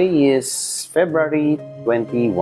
Today is February 21,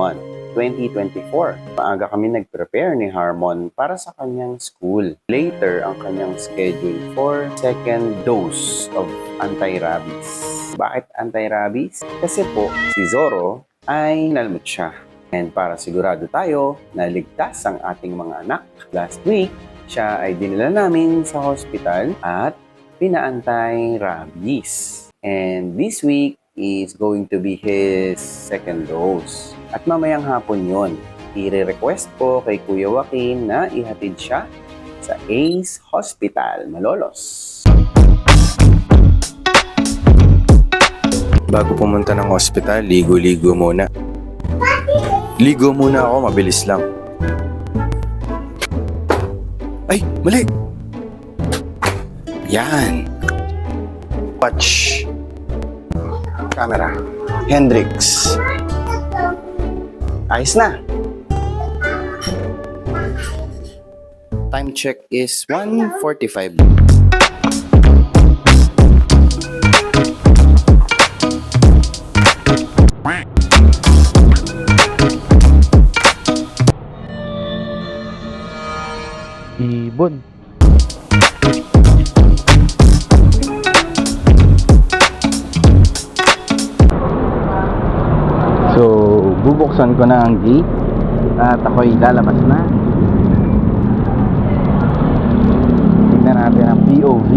2024. Maaga kami nag-prepare ni Harmon para sa kanyang school. Later, ang kanyang schedule for second dose of anti-rabies. Bakit anti-rabies? Kasi po, si Zoro ay nalmut siya. And para sigurado tayo na ligtas ang ating mga anak, last week, siya ay dinala namin sa hospital at pinaantay rabies. And this week is going to be his second dose. At mamayang hapon yon, i-request po kay Kuya Joaquin na ihatid siya sa ACE Hospital, Malolos. Bago pumunta ng ospital, ligo-ligo muna. Ligo muna ako, mabilis lang. Ay, mali! Yan! Watch. Camera. Hendrix. Ayos na. Time check is 1.45. Ibon. Bubuksan ko na ang gate at ako'y lalabas na. Tingnan natin ang POV.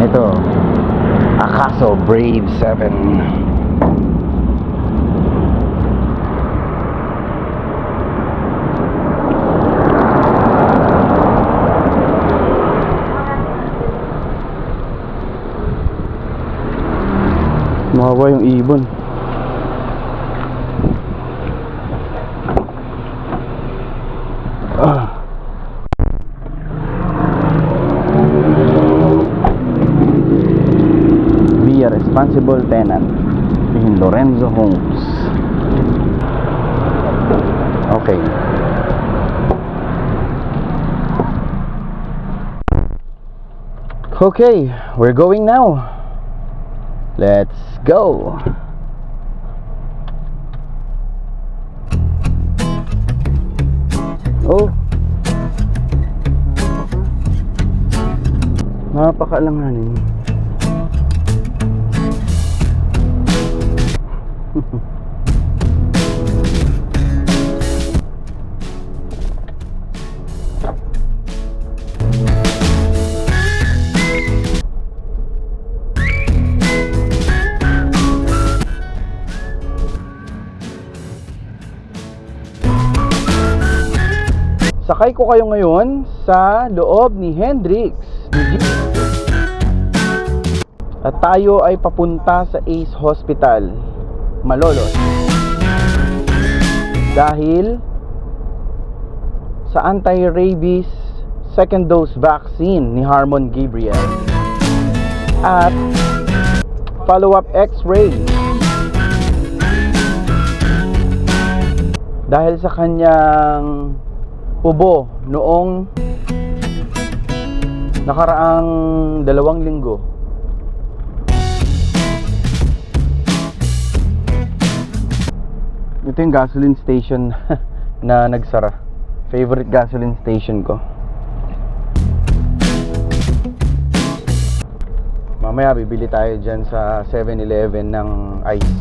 Ito, Akaso Brave 7. Mawawa yung ibon. Okay, we're going now. Let's go. Oh. Napakaalanganin. Sakay ko kayo ngayon sa loob ni Hendrix. At tayo ay papunta sa Ace Hospital, Malolos. Dahil sa anti-rabies second dose vaccine ni Harmon Gabriel at follow-up x-ray dahil sa kanyang ubo noong nakaraang dalawang linggo. Ito yung gasoline station na nagsara. Favorite gasoline station ko. Mamaya bibili tayo dyan sa 7-Eleven ng ice.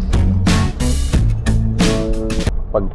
Pag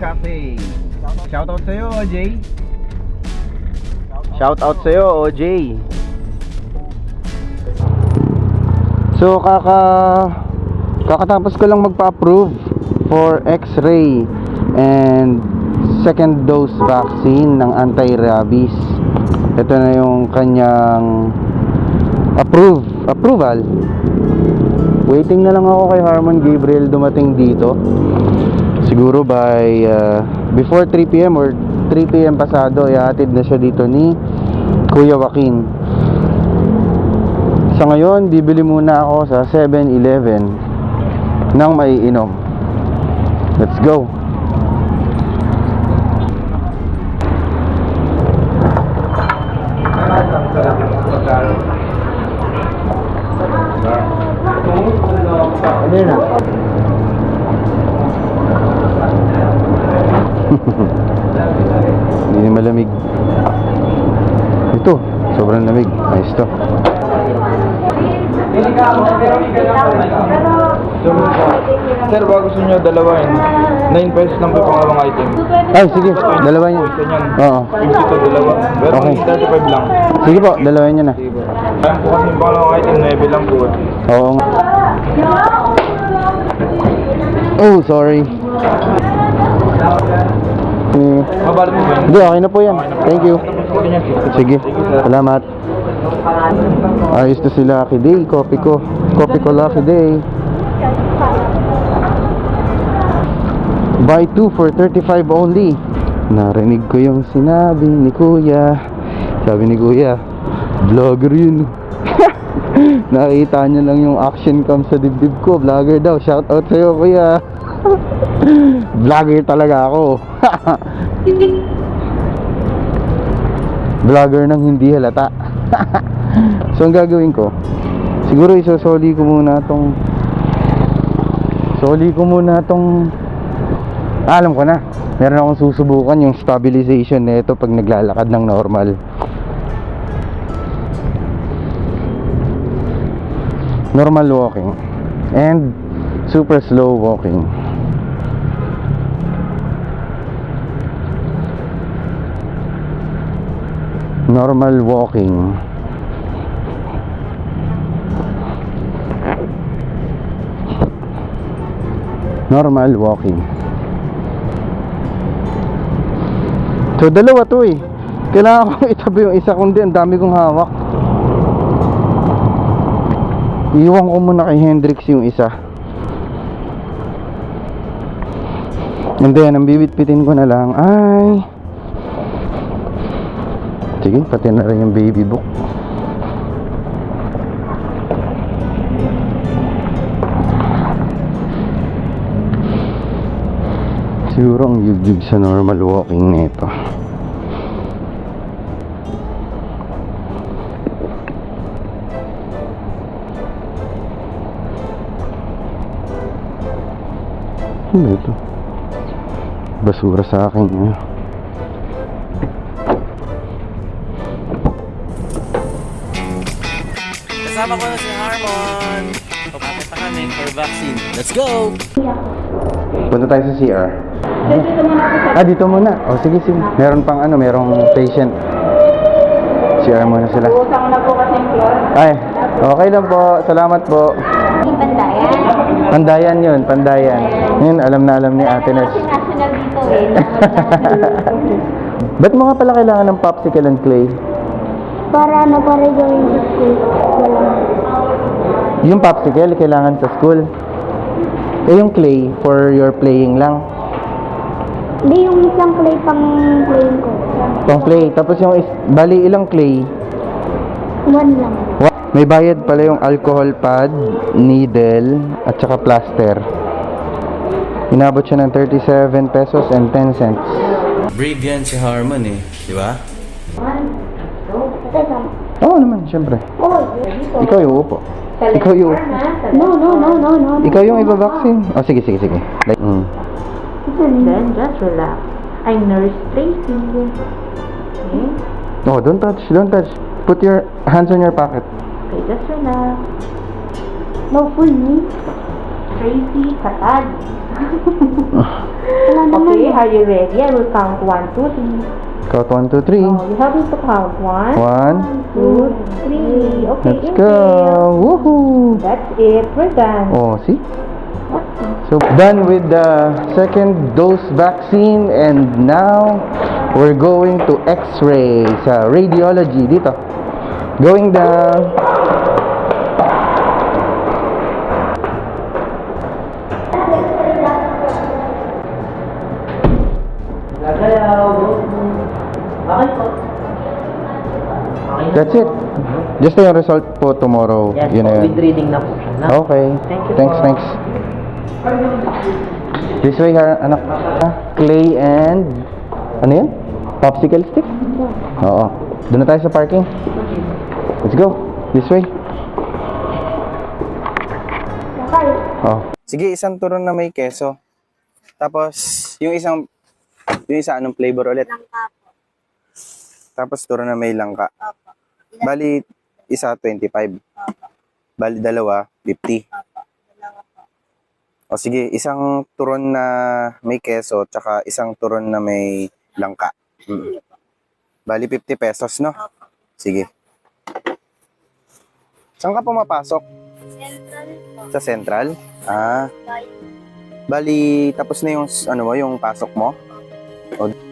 Cafe. Shoutout sa'yo, OJ. Shoutout sa'yo, OJ. So kaka kakatapos ko lang magpa-approve for X-ray and second dose vaccine ng anti-rabies. Ito na yung kanyang approve approval. Waiting na lang ako kay Harmon Gabriel dumating dito. Siguro by uh, before 3 p.m. or 3 p.m. pasado, ihatid na siya dito ni Kuya Joaquin. Sa ngayon, bibili muna ako sa 7-Eleven ng maiinom. Let's go! Ano yun ah? Hindi malamig. Ito, sobrang lamig. Ayos to. Sir, baka gusto nyo dalawain. 9 pesos lang po pangalawang item. Ay, sige. Dalawa niya. Isa niyan. Oo. 50 to dalawa. Pero Okay. 35 lang. Sige po, dalawa niya na. Sige po. Ayan po kasi yung pangalawang item, 9 lang po. Oo nga. Oh, sorry. Eh, Mabalit mo ba yun? Hindi, okay na po yan. Thank you. Sige, salamat. Ayos na si Lucky Day. Copy ko. Copy ko Lucky Day. Buy 2 for 35 only. Narinig ko yung sinabi ni Kuya. Sabi ni Kuya, vlogger yun. Nakita niya lang yung action cam sa dibdib ko. Vlogger daw. Shout out sa'yo, Kuya. vlogger talaga ako. vlogger ng hindi halata. so, ang gagawin ko, siguro isosoli ko muna tong soli ko muna tong Ah, alam ko na. Meron akong susubukan yung stabilization nito pag naglalakad ng normal. Normal walking and super slow walking. Normal walking. Normal walking. So dalawa to eh. Kailangan ko itabi yung isa kundi ang dami kong hawak. Iwan ko muna kay Hendrix yung isa. And then, ang bibitpitin ko na lang ay... Sige, pati na rin yung baby book. Siguro ang yugyug sa normal walking nito. Ano ito? Basura sa akin. Eh. Kasama ko na si Harmon. Papakit pa kami for vaccine. Let's go! Punta tayo sa CR. Ah, dito muna. O, sige, sige. Meron pang ano, merong patient. CR muna sila. Usang na po kasi yung floor. Ay, okay lang po. Salamat po. Yung bandayan. Pandayan yun, pandayan. Yun, alam na alam ni Ate Nes. Kasi national dito eh. Ba't mo nga pala kailangan ng popsicle and clay? Para ano, para gawin sa school. Wala. Yung popsicle, kailangan sa school. Eh, yung clay, for your playing lang. Hindi, yung isang play pang playing ko. Pang play. Tapos yung, is, bali ilang clay? One lang. Wa- May bayad pala yung alcohol pad, needle, at saka plaster. Inabot siya ng 37 pesos and 10 cents. Brave yan si Harmon eh. Di ba? Teka. Oo naman, syempre. Oh, dito. Ikaw yung upo. Ikaw yung No, no, no, no, no. Ikaw yung iba-vaccine. Oh, sige, sige, sige. Like, mm. Then just relax. I'm Nurse Tracy. Okay? Oh, don't touch, don't touch. Put your hands on your pocket. Okay, just relax. No, full me. Tracy, katad. Naman. Okay, are you ready? I will count one, two, three. Count one, two, three. Oh, you have to count one, One. two, three. Okay, Let's go. Woohoo! that's it. We're done. Oh, see? So, done with the second dose vaccine and now we're going to x-ray sa radiology dito. Going down. That's it. Just yung result po tomorrow. Yes, Yun na yun. with reading na po siya. No? Okay. Thank you thanks, po. thanks. This way, ha, anak. Ah, Clay and... Ano yan? Popsicle stick? Oo. Doon na tayo sa parking. Let's go. This way. Oh. Sige, isang turon na may keso. Tapos, yung isang, yung isa anong flavor ulit? Tapos turon na may langka. Bali, isa 25. Bali, dalawa 50. O sige, isang turon na may keso, tsaka isang turon na may langka. Mm. Bali, 50 pesos, no? Sige. Saan ka pumapasok? Sa Central? Ah. Bali, tapos na yung, ano mo, yung pasok mo? O...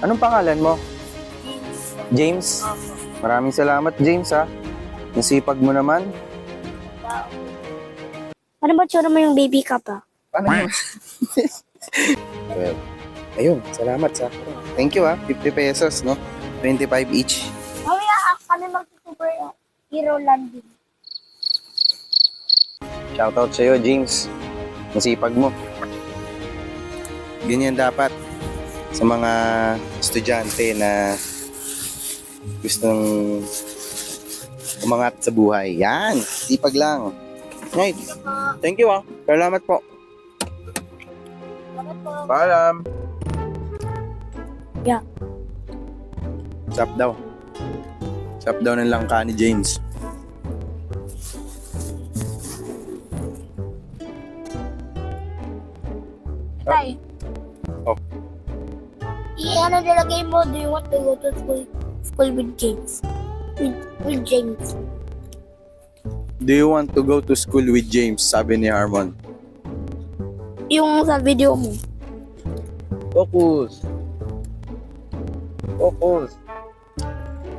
Anong pangalan mo? James. Maraming salamat, James, ha. Ang sipag mo naman. Ano ba tsura mo yung baby ka pa? Paano yun? well, ayun, salamat sa Thank you, ha. 50 pesos, no? 25 each. Mamaya ah, kami mag-super hero landing. Shoutout sa'yo, James. Masipag mo. Ganyan dapat sa mga estudyante na gustong umangat sa buhay. Yan, sipag lang. Right. Thank you ah. Salamat po. Paalam. Yeah. Sap daw. Sap daw ng langka ni James. I-ano nilagay mo, do you want to go to school, school with James? With, with James. Do you want to go to school with James? Sabi ni Harmon. Yung sa video mo. Focus. Focus.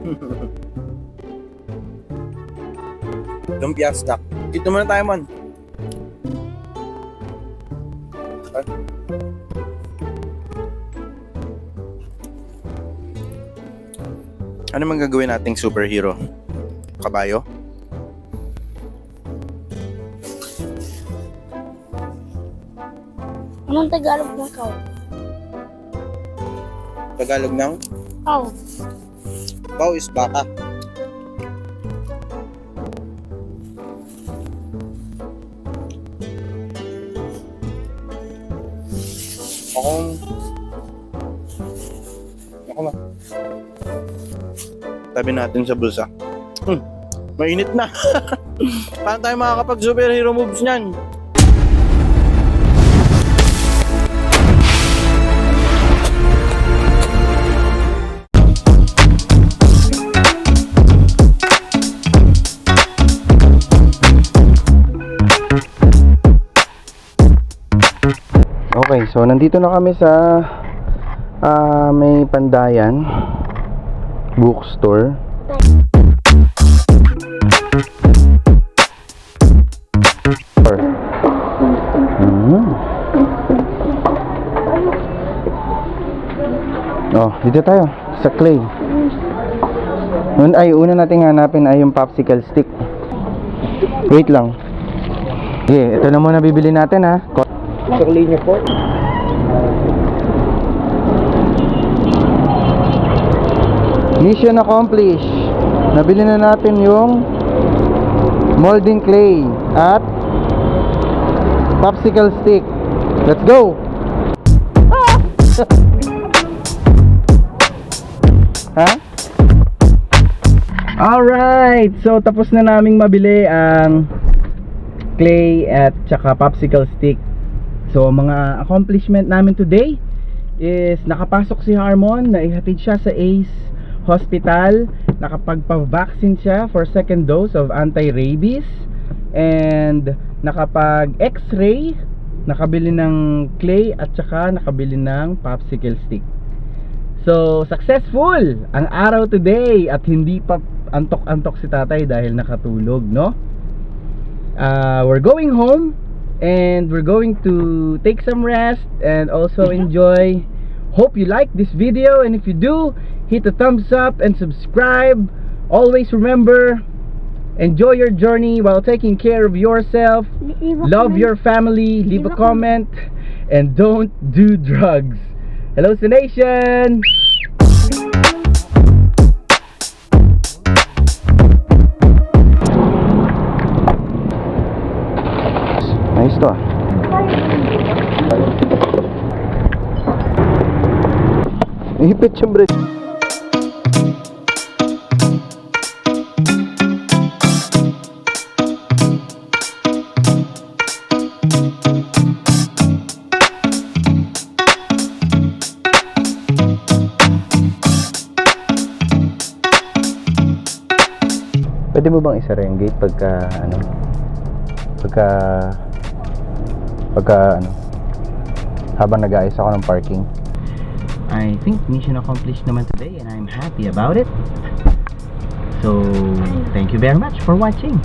Lumpia stock. Dito muna tayo, man. Ay. Ano man gagawin nating superhero? Kabayo? Anong Tagalog mo ikaw? Tagalog ng? Ikaw. Cow is baka. Tabi natin sa bulsa. Hmm, mainit na. Paano tayo makakapag superhero moves niyan? Okay, so nandito na kami sa ah, may pandayan bookstore. Hmm. Oh, dito tayo sa clay. Un ay una nating hanapin ay yung popsicle stick. Wait lang. Okay, ito na muna bibili natin ha. Sakli niyo po. Mission accomplished. Nabili na natin yung molding clay at popsicle stick. Let's go! ha? Alright! So, tapos na naming mabili ang clay at tsaka popsicle stick. So, mga accomplishment namin today is nakapasok si Harmon, naihatid siya sa ACE hospital. Nakapagpa-vaccine siya for second dose of anti-rabies. And nakapag x-ray, nakabili ng clay at saka nakabili ng popsicle stick. So, successful ang araw today at hindi pa antok-antok si tatay dahil nakatulog, no? Uh, we're going home and we're going to take some rest and also enjoy. Hope you like this video and if you do, hit the thumbs up and subscribe. Always remember, enjoy your journey while taking care of yourself. Leave Love your family, leave a Leave a comment. comment, and don't do drugs. Hello, Nation! Nice to. Ipit siyempre. Pwede mo bang isa yung gate pagka ano pagka pagka ano habang nag-aayos ako ng parking? I think mission accomplished naman today and I'm happy about it. So thank you very much for watching